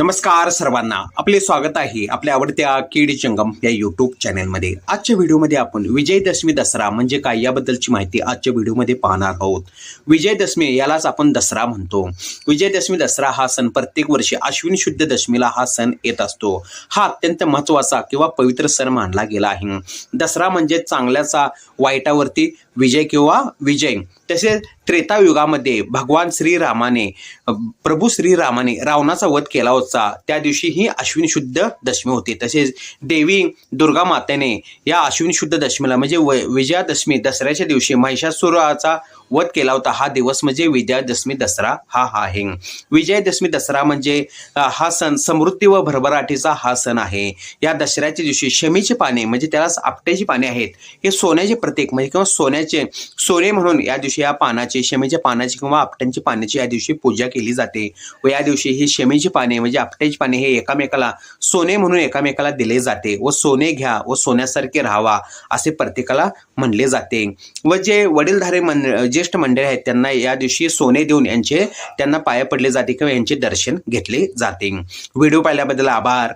नमस्कार सर्वांना. आपले स्वागत आहे आपल्या आवडत्या किडी चंगम या युट्यूब चॅनलमध्ये आजच्या व्हिडिओमध्ये आपण विजयदशमी दसरा म्हणजे काय याबद्दलची माहिती आजच्या व्हिडिओमध्ये पाहणार आहोत. विजयदशमी यालाच आपण दसरा म्हणतो. विजयदशमी दसरा हा सण प्रत्येक वर्षी अश्विन शुद्ध दशमीला हा सण येत असतो. हा अत्यंत महत्त्वाचा किंवा पवित्र सण मानला गेला आहे. दसरा म्हणजे चांगल्याचा वाईटावरती विजय किंवा विजय. तसेच त्रेतायुगामध्ये भगवान श्रीरामाने प्रभू श्रीरामाने रावणाचा वध केला होता. त्या दिवशी ही अश्विन शुद्ध दशमी होती. तसेच देवी दुर्गा मातेने या अश्विन शुद्ध दशमीला म्हणजे व- विजयादशमी दसऱ्याच्या दिवशी महिषासुराचा वध केला होता हा दिवस म्हणजे विजयादशमी दसरा. हा हा आहे विजयादशमी दसरा म्हणजे हा सण समृद्धी व भरभराटीचा हा सण आहे. या दसऱ्याच्या दिवशी शमीची पाने म्हणजे त्याला आपट्याची पाने आहेत हे सोन्याचे प्रतीक म्हणजे किंवा सोन्याचे सोने म्हणून या दिवशी या पानाची शमीच्या पानाची किंवा आपट्यांची पाण्याची या दिवशी पूजा केली जाते व या दिवशी ही शमीची पाने म्हणजे आपट्याची पाने हे एकामेकाला सोने म्हणून एकामेकाला दिले जाते व सोने घ्या व सोन्यासारखे राहावा असे प्रत्येकाला म्हणले जाते. व जे वडीलधारे मंड ज्येष्ठ मंडळी आहेत त्यांना या दिवशी सोने देऊन यांचे त्यांना पाया पडले जाते किंवा यांचे दर्शन घेतले जाते. व्हिडिओ पाहिल्याबद्दल आभार.